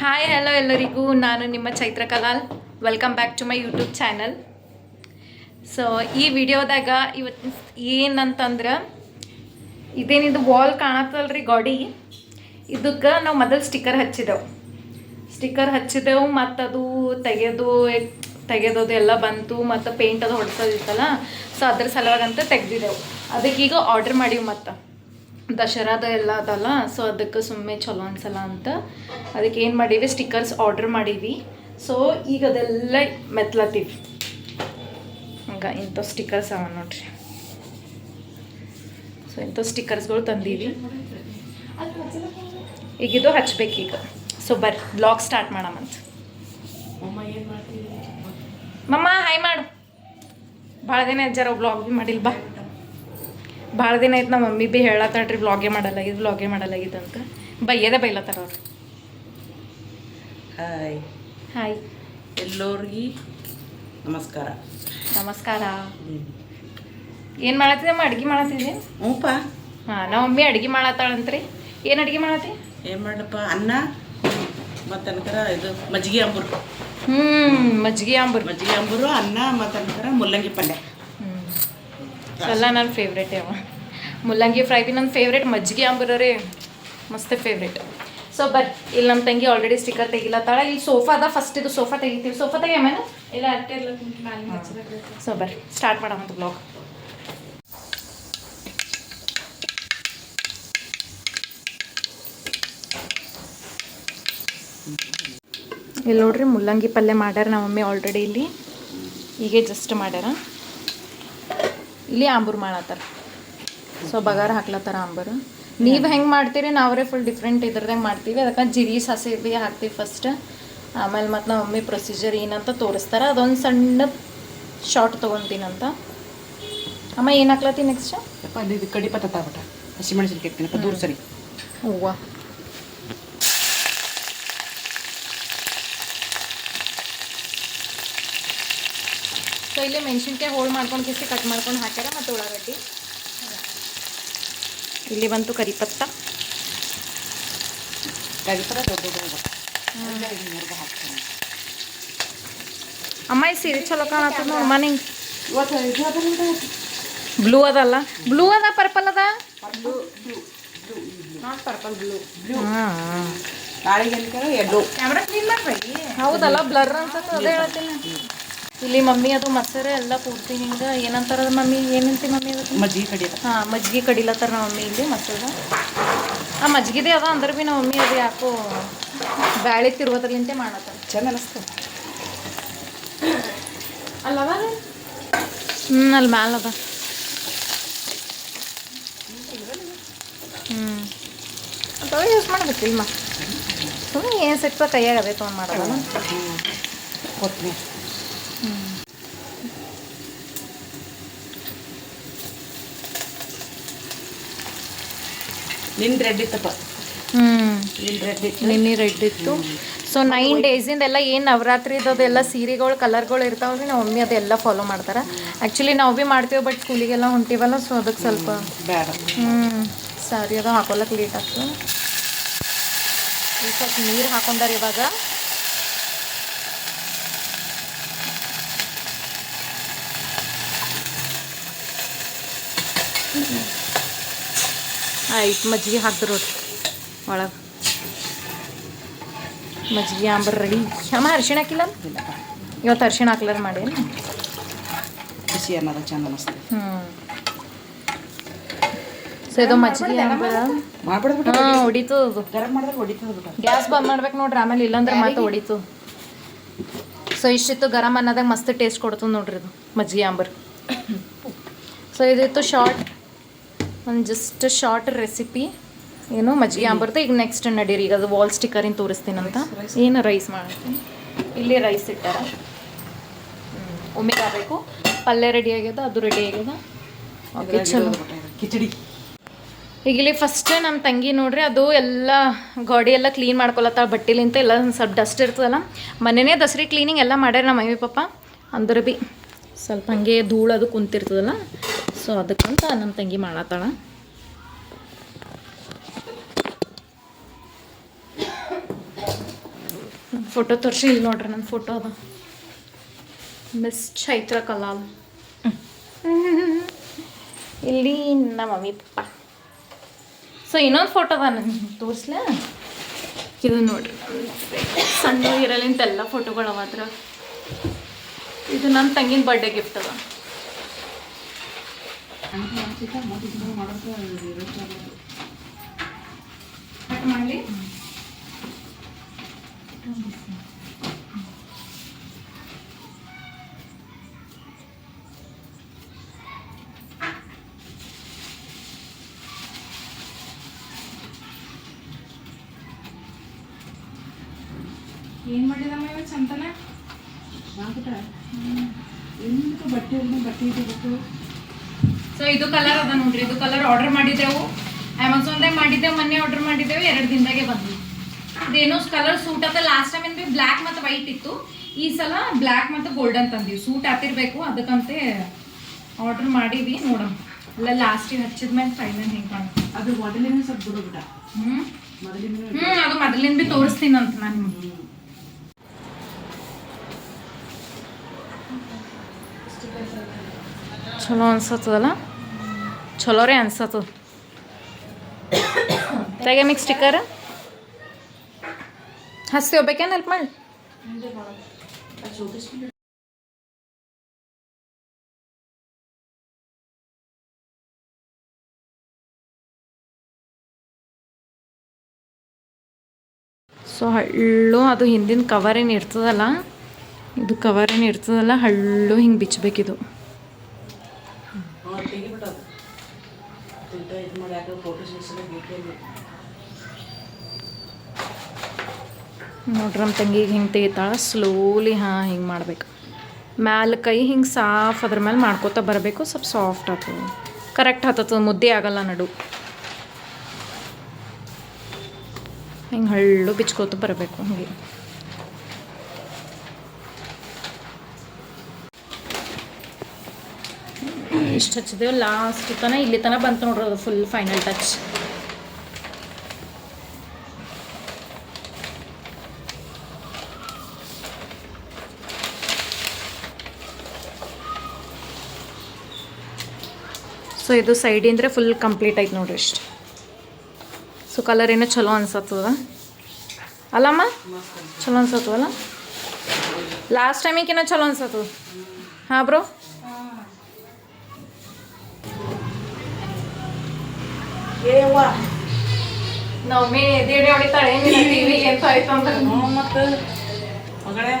Hi hello ಎಲ್ಲರಿಗೂ. ನಾನು ನಿಮ್ಮ Chaitra Kalal. Welcome back to my YouTube channel so ಈ ವಿಡಿಯೋದಾಗ ಇವತ್ತು ಏನಂತಂದ್ರೆ, ಇದೇನಿದು ವಾಲ್ ಕಾಣತ್ತಲ್ರಿ ಗಾಡಿ? ಇದಕ್ಕೆ ನಾವು ಮೊದಲು ಸ್ಟಿಕ್ಕರ್ ಹಚ್ಚಿದೆವು. ಸ್ಟಿಕ್ಕರ್ ಹಚ್ಚಿದೆವು ಮತ್ತು ಅದು ತೆಗೆದು, ತೆಗೆದೋದು ಎಲ್ಲ ಬಂತು, ಮತ್ತು ಪೇಂಟ್ ಅದು ಹೊಡ್ಸೋದಿತ್ತಲ್ಲ ಸೊ ಅದ್ರ ಸಲುವಾಗಂತ ತೆಗೆದಿದ್ದೆವು ಅದಕ್ಕೀಗ ಆರ್ಡ್ರ್ ಮಾಡೀವಿ ಮತ್ತು. ದಸರಾದ ಎಲ್ಲ ಅದಲ್ಲ ಸೊ ಅದಕ್ಕೆ ಸುಮ್ಮನೆ ಚಲೋ ಅನ್ಸಲ್ಲ ಅಂತ. ಅದಕ್ಕೆ ಏನು ಮಾಡೀವಿ ಸ್ಟಿಕ್ಕರ್ಸ್ ಆರ್ಡ್ರ್ ಮಾಡೀವಿ ಸೊ ಈಗ ಅದೆಲ್ಲ ಮೆತ್ಲತ್ತೀವಿ ಹಂಗೆ ಇಂಥ ಸ್ಟಿಕ್ಕರ್ಸ್ ಅವ ನೋಡ್ರಿ. ಸೊ ಇಂಥ ಸ್ಟಿಕ್ಕರ್ಸ್ಗಳು ತಂದೀವಿ ಈಗ. ಇದು ಹಚ್ಬೇಕೀಗ ಸೊ ಬರ್ರಿ ಬ್ಲಾಗ್ ಸ್ಟಾರ್ಟ್ ಮಾಡಮಂತ ಮಮ್ಮ ಹಾಯ್ ಮಾಡು. ಭಾಳ ದಿನ ಜರ ಬ್ಲಾಗ್ ಭೀ ಮಾಡಿಲ್ಲ ಬಾ. ಭಾಳ ದಿನ ಆಯ್ತು ನಮ್ಮ ಮಮ್ಮಿ ಭೀ ಹೇಳತ್ತಾಳ್ರಿ ಬ್ಲಾಗೇ ಮಾಡಲ್ಲಾಗಿದ್ದು ಬ್ಲಾಗೇ ಮಾಡಲ್ಲಾಗಿದ್ದು ಅಂತ. ಬೈಯದೆ ಬೈಲತ್ತಾರ ಅವ್ರು. ಹಾಯ್. ಹಾಯ್. ಎಲ್ಲರಿಗೆ ನಮಸ್ಕಾರ. ನಮಸ್ಕಾರ. ಏನು ಮಾಡತ್ತಿದ್ದಮ್ಮ ಅಡ್ಗೆ ಮಾಡತ್ತಿದ್ದೆ ಹ್ಞೂಪ ಹಾಂ ನಮ್ಮ ಮಮ್ಮಿ ಅಡ್ಗೆ ಮಾಡತ್ತಾಳಂತ್ರಿ. ಏನು ಅಡ್ಗೆ ಮಾಡತ್ತಿ? ಏನು ಮಾಡಪ್ಪ ಅನ್ನ ಮತ್ತು ಅನ್ಕರ ಇದು ಮಜ್ಜಿಗೆ ಅಂಬೂರು. ಹ್ಞೂ ಮಜ್ಜಿಗೆ ಅಂಬೂರು. ಮಜ್ಜಿಗೆ ಅಂಬೂರು ಅನ್ನ ಮತ್ತು ಅನ್ಕರ ಮುಲ್ಲಂಗಿ ಪಲ್ಯ. ಎಲ್ಲ ನನ್ನ ಫೇವ್ರೇಟ್ ಅವ. ಮುಲ್ಲಂಗಿ ಫ್ರೈ ಬಿ ನನ್ನ ಫೇವ್ರೇಟ್ ಮಜ್ಜಿಗೆ ಅಂಬರೇ ರೀ ಮಸ್ತ್ ಫೇವ್ರೇಟ್ ಸೊ ಬಟ್ ಇಲ್ಲಿ ನಮ್ಮ ತಂಗಿ ಆಲ್ರೆಡಿ ಸ್ಟಿಕ್ಕರ್ ತೆಗಿಲತ್ತಾಳ. ಇಲ್ಲಿ ಸೋಫಾ ಅದ ಫಸ್ಟ್ ಇದು ಸೋಫಾ ತೆಗಿತೀವಿ. ಸೋಫಾ ತೆಗಿಯಮೇನು ಇಲ್ಲ ಸೊ ಬರ್ರಿ ಸ್ಟಾರ್ಟ್ ಮಾಡೋಣ ಬ್ಲಾಗ್ ಇಲ್ಲಿ ನೋಡ್ರಿ ಮುಲ್ಲಂಗಿ ಪಲ್ಯ ಮಾಡ್ಯಾರ ನಮ್ಮ ಮಮ್ಮಿ ಆಲ್ರೆಡಿ ಇಲ್ಲಿ. ಹೀಗೆ ಜಸ್ಟ್ ಮಾಡ್ಯಾರ. ಇಲ್ಲಿ ಆಂಬೂರು ಮಾಡತ್ತಾರ. ಸೊ ಬಗಾರ ಹಾಕ್ಲತ್ತಾರ ಆಂಬೂರು. ನೀವು ಹೆಂಗೆ ಮಾಡ್ತೀರಿ ನಾವ್ರೆ ಫುಲ್ ಡಿಫ್ರೆಂಟ್ ಇದ್ರದಂಗೆ ಮಾಡ್ತೀವಿ. ಅದಕ್ಕೆ ಜಿರಿ ಸಾಸಿವೆ ಹಾಕ್ತೀವಿ ಫಸ್ಟ್ ಆಮೇಲೆ ಮತ್ತು ನಮ್ಮ ಮಮ್ಮಿ ಪ್ರೊಸೀಜರ್ ಏನಂತ ತೋರಿಸ್ತಾರೆ. ಅದೊಂದು ಸಣ್ಣ ಶಾರ್ಟ್ ತೊಗೊತೀನಂತ. ಅಮ್ಮ ಏನು ಹಾಕ್ಲತ್ತಿ ನೆಕ್ಸ್ಟ್ ಇದು ಕಡಿ ಪತ್ತ ಹಸಿಮೆಣಸಿನ್ಕಾಯಿ ದೂರ ಸರಿ. ಹೂವ. ಸೊ ಇಲ್ಲಿ ಮೆಣಸಿನ್ಕಾಯಿ ಹೋಳು ಮಾಡ್ಕೊಂಡು ಕಿಸಿ ಕಟ್ ಮಾಡ್ಕೊಂಡು ಹಾಕ್ಯಾರ ಮತ್ತು ಉಳ್ಳಾಗಡ್ಡಿ ಇಲ್ಲಿ ಬಂತು ಕರಿಪತ್ತ ಕರಿಪತ್ತ ಪತ್ತ ದೊಡ್ಡ ದೊಡ್ಡ ಹಾಕ್ತೀನಿ ಅಮ್ಮ ಈ ಸೀರೆ ಚಲೋ ಕಾಣತ್ತದ ನೋಡಿ ಮನೆ ಅದಲ್ಲ ಬ್ಲೂ ಅದಲ್ಲ ಬ್ಲೂ ಅದ ಪರ್ಪಲ್ ಅದ ಹೌದಲ್ಲ ಬ್ಲರ್ ಅನ್ಸತ್ತ ಅದೇ ಹೇಳ್ತೀನಿ ಇಲ್ಲಿ ಮಮ್ಮಿ ಅದು ಮಸರೆ ಎಲ್ಲ ಪೂರ್ತಿ ಹಿಂಗೆ ಏನಂತಾರ ಮಮ್ಮಿ? ಏನಂತಿ ಮಮ್ಮಿ ಅದು? ಮಜ್ಜಿಗೆ ಕಡಿ ಅದ ಹಾಂ ಮಜ್ಜಿಗೆ ಕಡಿಲತ್ತಾರ ನಮ್ಮ ಮಮ್ಮಿ ಇಲ್ಲಿ ಮಸರ. ಆ ಮಜ್ಜಿಗೆದೇ ಅದ ಅಂದ್ರೆ ಭೀ ನಮ್ಮ ಮಮ್ಮಿ ಅದು ಯಾಕೋ ಬ್ಯಾಳೆ ತಿರುಗೋದ್ರಲಿಂತೆ ಮಾಡತ್ತಾರ. ಚಂದ ಅನಿಸ್ತು ಅಲ್ಲವ ಹ್ಞೂ ಅಲ್ಲಿ ಮ್ಯಾಲ ಅದ. ಹ್ಞೂ ಅಥವಾ ಯೂಸ್ ಮಾಡ್ಬೇಕು ಇಲ್ಲಮ್ಮ ಸುಮ್ಮನೆ ಏನು ಸಿಕ್ತ ಕೈಯಾಗ ಅದೇ ತೊಗೊಂಡು ಮಾಡೋದಲ್ಲ ಕೊತ್ತಂಬರಿ ನಿನ್ನ ರೆಡ್ ಇತ್ತಪ್ಪ. ನಿನ್ನ ರೆಡ್ ಇತ್ತು. ನಿನ್ನೆ ರೆಡ್ ಇತ್ತು. ಸೊ ನೈನ್ ಡೇಸಿಂದ ಎಲ್ಲ ಏನು ನವರಾತ್ರಿ ಅದೆಲ್ಲ ಸೀರೆಗಳು ಕಲರ್ಗಳು ಇರ್ತಾವಲ್ರಿ ನಾವು ಮಮ್ಮಿ ಅದೆಲ್ಲ ಫಾಲೋ ಮಾಡ್ತಾರೆ. ಆ್ಯಕ್ಚುಲಿ ನಾವು ಭೀ ಮಾಡ್ತೀವಿ ಬಟ್ ಸ್ಕೂಲಿಗೆಲ್ಲ ಹೊಂಟಿವಲ್ಲ ಸೊ ಅದಕ್ಕೆ ಸ್ವಲ್ಪ ಬೇಡ. ಹ್ಞೂ ಸಾರಿ ಅದು ಹಾಕೊಳಕ್ಕೆ ಲೇಟ್ ಆಗ್ತದೆ. ಸ್ವಲ್ಪ ನೀರು ಹಾಕೊಂಡಾರ ಇವಾಗ. ಆಯ್ತು ಮಜ್ಜಿಗೆ ಹಾಕ್ದ್ರು ನೋಡ್ರಿ. ಒಳಗೆ. ಮಜ್ಜಿಗೆ ಆಂಬರ್ ರೆಡಿ ಅಮ್ಮ ಅರಿಶಿಣ ಹಾಕಿಲ್ಲ? ಇಲ್ಲಪ್ಪ ಇವತ್ತು ಅರಿಶಿಣ ಹಾಕ್ಲಾರ ಮಾಡಿ ಬಿಸಿ ಅನ್ನೋದು ಚಂದ ಅನಿಸ್ತದೆ ಹ್ಞೂ ಸೊ ಇದು ಮಜ್ಜಿಗೆ ಆಂಬರ್ ಹಾಂ ಹೊಡಿತು ಅದು. ಗರಂ ಮಾಡಿದ್ರೆ ಹೊಡಿತದ ಗ್ಯಾಸ್ ಬಂದ್ ಮಾಡ್ಬೇಕು ನೋಡ್ರಿ ಆಮೇಲೆ ಇಲ್ಲಾಂದ್ರೆ ಮತ್ತೆ ಹೊಡಿತು. ಸೊ ಇಷ್ಟಿತ್ತು ಗರಂ ಅನ್ನೋದಾಗ ಮಸ್ತ್ ಟೇಸ್ಟ್ ಕೊಡ್ತದೆ ನೋಡ್ರಿ ಇದು ಮಜ್ಜಿಗೆ ಆಂಬರ್ ಸೊ ಇದಿತ್ತು ಶಾರ್ಟ್ ಒಂದು ಜಸ್ಟ್ ಶಾರ್ಟ್ ರೆಸಿಪಿ ಏನು ಮಜ್ಜಿಗೆ ಆಂಬರ್ದು ಈಗ ನೆಕ್ಸ್ಟ್ ನಡೀರಿ. ಈಗ ಅದು ವಾಲ್ ಸ್ಟಿಕ್ಕರಿಂದ ತೋರಿಸ್ತೀನಂತ ಏನು ರೈಸ್ ಮಾಡ್ತೀನಿ? ಇಲ್ಲಿ ರೈಸ್ ಇಟ್ಟಾರ. ಒಮ್ಮೆಗೆ ಆಗಬೇಕು. ಪಲ್ಯ ರೆಡಿ ಆಗ್ಯದ ಅದು ರೆಡಿ ಆಗ್ಯದ. ಓಕೆ ಚಲೋ. ಕಿಚಡಿ. ಈಗ ಇಲ್ಲಿ ಫಸ್ಟ್ ನಮ್ಮ ತಂಗಿ ನೋಡ್ರಿ ಅದು ಎಲ್ಲ ಗಾಡಿ ಎಲ್ಲ ಕ್ಲೀನ್ ಮಾಡ್ಕೊಳತ್ತಾಳ. ಬಟ್ಟೆಲಿಂತ ಎಲ್ಲ ಒಂದು ಸ್ವಲ್ಪ ಡಸ್ಟ್ ಇರ್ತದಲ್ಲ. ಮನೆಯೇ ದಸರಿ ಕ್ಲೀನಿಂಗ್ ಎಲ್ಲ ಮಾಡ್ಯಾರ ನಮ್ಮ ಮಮ್ಮಿ ಪಾಪ. ಅಂದ್ರೆ ಭೀ ಸ್ವಲ್ಪ ಹಂಗೆ ಧೂಳು ಅದು ಕುಂತಿರ್ತದಲ್ಲ. ಸೊ ಅದಕ್ಕಂತ ನಮ್ಮ ತಂಗಿ ಮಾಡತ್ತಾಳ. ಫೋಟೋ ತೋರಿಸಿ, ಇಲ್ಲಿ ನೋಡ್ರಿ ನನ್ನ ಫೋಟೋ ಅದ. ಮಿಸ್ ಚೈತ್ರ ಕಲಾಲ್. ಇಲ್ಲಿ ನಮ್ಮ ಮಮ್ಮಿ, ಪಪ್ಪ. ಸೊ ಇನ್ನೊಂದು ಫೋಟೋ ಅದ ನಾನು, ತೋರಿಸ್ಲ? ಇದು ನೋಡ್ರಿ. ಸಣ್ಣ ಇರಲಿಂತೆಲ್ಲ ಫೋಟೋಗಳು ಅದ್ರ ಇದು ನನ್ನ ತಂಗಿನ ಬರ್ಡೇ ಗಿಫ್ಟ್ ಅದ. ಅಂಕಿ ಅನ್ಸಿತ ಮೂರು ತಿಂಗಳು ಮಾಡೋದು ವೇಸ್ಟ್ ಕಟ್ ಮಾಡಲಿ ಏನು ಮಾಡಿದಮ್ಮ ಇವತ್ತು ಚಂತನ ಹಾಕಿಟ್ಟ ಎಂದಕ್ಕೆ ಬಟ್ಟೆ ಬಟ್ಟೆ ಇಡಬೇಕು ಸೊ ಇದು ಕಲರ್ ಅದ ನೋಡ್ರಿ. ಇದು ಕಲರ್ ಆರ್ಡರ್ ಮಾಡಿದ್ದೆವು. ಅಮೆಝಾನ್ದಾಗ ಮಾಡಿದ್ದೆವು ಮೊನ್ನೆ ಆರ್ಡರ್ ಮಾಡಿದ್ದೆವು ಎರಡು ದಿನದಾಗೆ ಬಂದ್ವಿ. ಅದೇನೋ ಕಲರ್ ಸೂಟ್ ಅದ. ಲಾಸ್ಟ್ ಟೈಮ್ ಬಿ ಬ್ಲ್ಯಾಕ್ ಮತ್ತು ವೈಟ್ ಇತ್ತು. ಈ ಸಲ ಬ್ಲ್ಯಾಕ್ ಮತ್ತು ಗೋಲ್ಡನ್ ತಂದೀವಿ ಸೂಟ್ ಹಾತಿರ್ಬೇಕು ಅದಕ್ಕಂತೆ ಆರ್ಡರ್ ಮಾಡೀವಿ ನೋಡಮ್ ಅಲ್ಲ ಲಾಸ್ಟಿಗೆ ಹಚ್ಚಿದ ಮೇಲೆ ಫೈನಲ್ ಹೆಂಗೆ ಕಾಣುತ್ತೆ ಅದು ಮೊದಲಿನ ಸ್ವಲ್ಪ ಹ್ಞೂ ಮೊದಲಿನ ಹ್ಞೂ ಅದು ಮೊದಲಿಂದ ಬಿ ತೋರಿಸ್ತೀನಿ ಅಂತ ನಾನು ಚಲೋ ಅನ್ಸತ್ತದಲ್ಲ? ಚಲೋ ರೀ ಅನ್ಸತ್ತದ ತೆಗೆ ಮಿಕ್ ಸ್ಟಿಕ್ಕರ್ ಹಸ್ತಿ ಹೋಗ್ಬೇಕೇನು ಹೆಲ್ಪ್ ಮಾಡಿ. ಸೊ ಹಳ್ಳು ಅದು ಹಿಂದಿನ ಕವರ್ ಏನು ಇರ್ತದಲ್ಲ? ಇದು ಕವರ್ ಏನು ಇರ್ತದಲ್ಲ? ಹಳ್ಳು ಹಿಂಗೆ ಬಿಚ್ಚಬೇಕಿದು ಬೇಕೇ ನೋಡ್ರಿ ನಮ್ಮ ತಂಗಿಗೆ ಹಿಂಗೆ ತೆಗಿತಾಳೆ ಸ್ಲೋಲಿ ಹಾಂ, ಹಿಂಗೆ ಮಾಡ್ಬೇಕು. ಮ್ಯಾಲೆ ಕೈ ಹಿಂಗೆ ಸಾಫ್ ಅದ್ರ ಮೇಲೆ ಮಾಡ್ಕೋತಾ ಬರಬೇಕು, ಸ್ವಲ್ಪ ಸಾಫ್ಟ್ ಆಗ್ತದೆ ಕರೆಕ್ಟ್ ಹತ್ತದ ಮುದ್ದೆ ಆಗಲ್ಲ ನಡು. ಹಿಂಗೆ ಹಳ್ಳು ಬಿಚ್ಕೋತ ಬರಬೇಕು ಹಂಗೆ. ಇಷ್ಟು ಹಚ್ಚಿದೇವು. ಲಾಸ್ಟ್ ತನ ಇಲ್ಲಿ ತನ ಬಂತು ನೋಡ್ರಿ ಅದು ಫುಲ್ ಫೈನಲ್ ಟಚ್ ಸೊ ಇದು ಸೈಡಿಂದ್ರೆ ಫುಲ್ ಕಂಪ್ಲೀಟ್ ಆಯ್ತು ನೋಡ್ರಿ ಇಷ್ಟು ಸೊ ಕಲರ್ ಏನೋ ಚಲೋ ಅನ್ಸತ್ತದ. ಅಲ್ಲಮ್ಮ? ಚಲೋ ಅನ್ಸತ್ತವಲ್ಲ ಲಾಸ್ಟ್ ಟೈಮಿಗಿನ ಚಲೋ ಅನ್ಸತ್ತದ. ಹಾಂ ಬ್ರೋ ಏವ್ವ ನಮ್ಮಿ ಎದೇಡಿ ಹೊಡಿತಾಳೆ ಟಿವಿ ಎಂತ ಆಯ್ತು ಅಂತ. ಮತ್ತು? ಮಗಳೇ?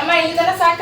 ಅಮ್ಮ ಸಾಕ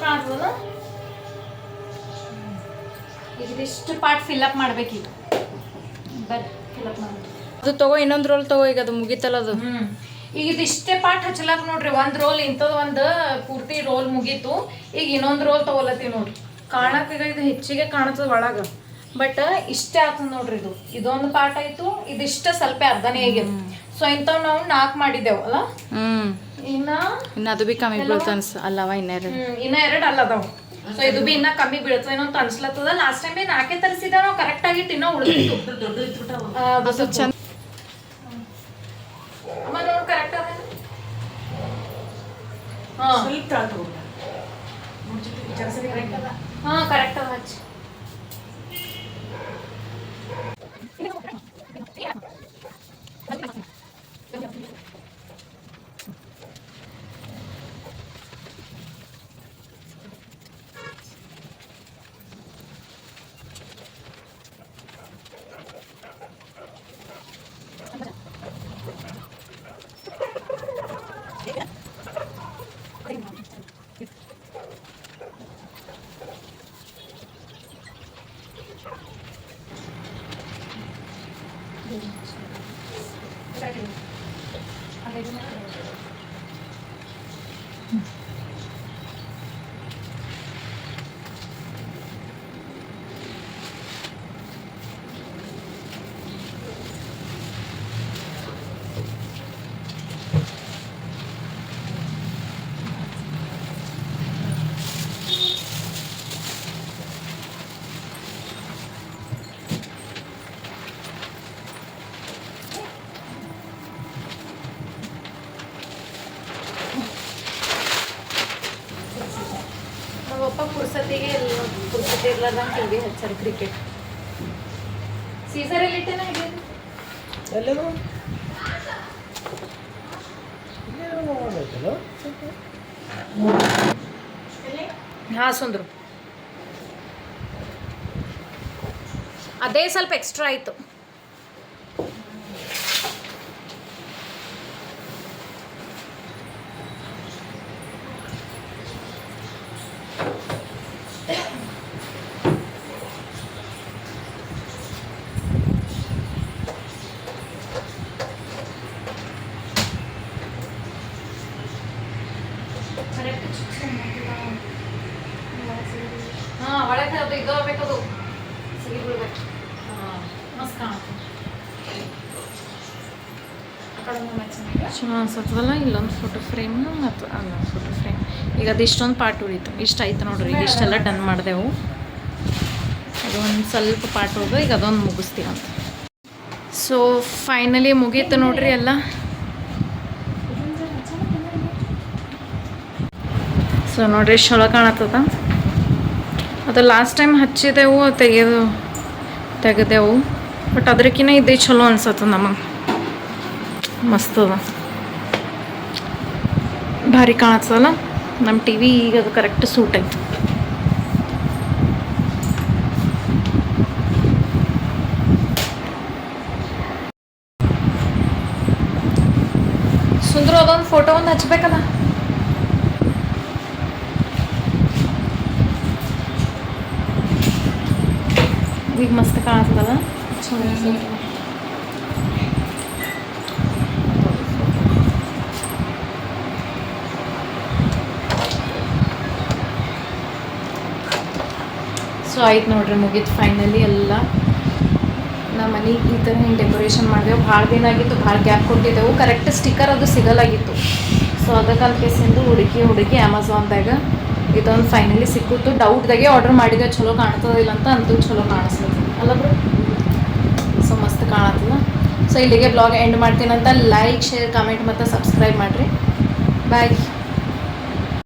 ಕಾಣ್ತದಲ್ಲ ಈಗ ಇದಿಷ್ಟು ಪಾರ್ಟ್ ಫಿಲ್ಅಪ್ ಮಾಡ್ಬೇಕೀಗ. ಬರ್ರಿ ಫಿಲ್ಅಪ್ ಮಾಡಿ ಅದು ತಗೋ ಇನ್ನೊಂದು ರೋಲ್ ತಗೋ ಈಗ ಅದು ಮುಗೀತಲ್ಲ ಅದು. ಈಗ ಇದಿಷ್ಟೇ ಪಾರ್ಟ್ ಹಚ್ಚಲಾಕ್ ನೋಡ್ರಿ ಒಂದು ರೋಲ್ ಇಂಥದ್ದು ಒಂದು ಪೂರ್ತಿ ರೋಲ್ ಮುಗೀತು. ಈಗ ಇನ್ನೊಂದು ರೋಲ್ ತಗೊಲತ್ತೀವಿ ನೋಡ್ರಿ. ಕಾಣಕ್ ಈಗ ಇದು ಹೆಚ್ಚಿಗೆ ಕಾಣತ್ತದ ಒಳಗ. ಬಟ್ ಇಷ್ಟೇ ಆಗ್ತದ ನೋಡ್ರಿ ಇದು. ಇದೊಂದು ಪಾರ್ಟ್ ಆಯ್ತು ಇದಿಷ್ಟ ಸ್ವಲ್ಪ ಅರ್ಧನೇ ಆಗಿದೆ ಸೊ ಇಂಥವ್ ನಾವು ನಾಲ್ಕು ಮಾಡಿದೆವು ಅಲ್ಲ? ಹ್ಮ್. ಇನ್ನ ಇನ್ನು ಅದು ಬಿ ಕಮ್ಮಿ ಬೀಳ್ತಾನ್ಸ್ ಅಲ್ಲವ ಇನ್ನೆರಡು ಇನ್ನ ಎರಡು ಅಲ್ಲ ಅದಾವ. ಸೊ ಇದು ಬಿ ಇನ್ನ ಕಮ್ಮಿ ಬೀಳ್ತದೇನೋ ಅಂತ ಅನ್ಸ್ಲತ್ತದ ಲಾಸ್ಟ್ ಟೈಮ್ ಬಿ ನಾಲ್ಕೇ ತರಿಸಿದ ನಾವು ಕರೆಕ್ಟ್ ಆಗಿ ತಿನ್ನೋ ಉಳಿದಿತ್ತು. ಪುರ್ಸತಿ ಇರ್ಲಾರ್ದಂಗೆ ಟಿ ವಿ ಹಚ್ಚಾರ ಕ್ರಿಕೆಟ್ ಸೀಸರ್ ಎಲ್ಲಿಟ್ಟೇನ ಹೇಗೆ ಎಲ್ಲರೂ ಇಲ್ಲೇನೋ ಮಾಡ್ಬೇಕಲ್ಲ? ಹಾಂ ಸುಂದ್ರು ಅದೇ ಸ್ವಲ್ಪ ಎಕ್ಸ್ಟ್ರಾ ಆಯಿತು ಚೆನ್ನಾಗಿ ಅನ್ಸತ್ತದಲ್ಲ ಇಲ್ಲೊಂದು ಫೋಟೋ ಫ್ರೇಮ್ ಮತ್ತು ಅಲ್ಲೊಂದು ಫೋಟೋ ಫ್ರೇಮ್ ಈಗ ಅದಿಷ್ಟೊಂದು ಪಾರ್ಟ್ ಉಳಿತು. ಇಷ್ಟ ಆಯ್ತು ನೋಡ್ರಿ, ಈಗ ಇಷ್ಟೆಲ್ಲ ಡನ್ ಮಾಡಿದೆವು. ಅದೊಂದು ಸ್ವಲ್ಪ ಪಾರ್ಟ್ ಉಳಿದು ಈಗ ಅದೊಂದು ಮುಗಿಸ್ತೀವಿ ಅಂತ. ಸೊ ಫೈನಲಿ ಮುಗೀತು ನೋಡ್ರಿ ಎಲ್ಲ. ಸೊ ನೋಡ್ರಿ ಚಲೋ ಕಾಣತ್ತದ. ಅದು ಲಾಸ್ಟ್ ಟೈಮ್ ಹಚ್ಚಿದೆವು, ತೆಗೆದು, ತೆಗೆದೆವು. ಬಟ್ ಅದಕ್ಕಿಂತ ಇದೇ ಚಲೋ ಅನ್ಸತ್ತ ನಮಗೆ. ಮಸ್ತ್ ಅದ. ಭಾರಿ ಕಾಣತ್ತಲ್ಲ ನಮ್ಮ ಟಿ ವಿ ಈಗ ಅದು ಕರೆಕ್ಟ್ ಸೂಟ್ ಆಯ್ತು ಸುಂದ್ರ ಅದೊಂದು ಫೋಟೋ ಒಂದು ಹಚ್ಬೇಕಲ್ಲ? ಈಗ ಮಸ್ತ್ ಕಾಣತ್ತದಲ್ಲ ಸೊ ಆಯ್ತು ನೋಡ್ರಿ, ಮುಗೀತು ಫೈನಲಿ ಎಲ್ಲ. ನಮ್ಮ ಮನೆಗೆ ಈ ಥರ ಹಿಂಗೆ ಡೆಕೋರೇಷನ್ ಮಾಡಿದೆವು. ಭಾಳ ದಿನ ಆಗಿತ್ತು, ಭಾಳ ಗ್ಯಾಪ್ ಕೊಟ್ಟಿದ್ದೆವು. ಕರೆಕ್ಟ್ ಸ್ಟಿಕ್ಕರ್ ಅದು ಸಿಗಲಾಗಿತ್ತು. ಸೊ ಅದಕ್ಕೆ ಕೇಸಿಂದು ಹುಡುಕಿ ಹುಡುಕಿ ಅಮೆಝಾನ್ದಾಗ ಇದೊಂದು ಫೈನಲಿ ಸಿಕ್ಕಿತ್ತು. ಡೌಟ್ದಾಗೆ ಆರ್ಡರ್ ಮಾಡಿದೆ. ಚಲೋ ಕಾಣ್ತದಿಲ್ಲ ಅಂತ ಅಂತೂ ಚಲೋ ಕಾಣಿಸ್ತದೆ ಅಲ್ಲ ಸೊ ಮಸ್ತ್ ಕಾಣತ್ತದ ಸೊ ಇಲ್ಲಿಗೆ ಬ್ಲಾಗ್ ಎಂಡ್ ಮಾಡ್ತೀನಂತ ಲೈಕ್ ಶೇರ್ ಕಮೆಂಟ್ ಮತ್ತು ಸಬ್ಸ್ಕ್ರೈಬ್ ಮಾಡಿರಿ. ಬಾಯ್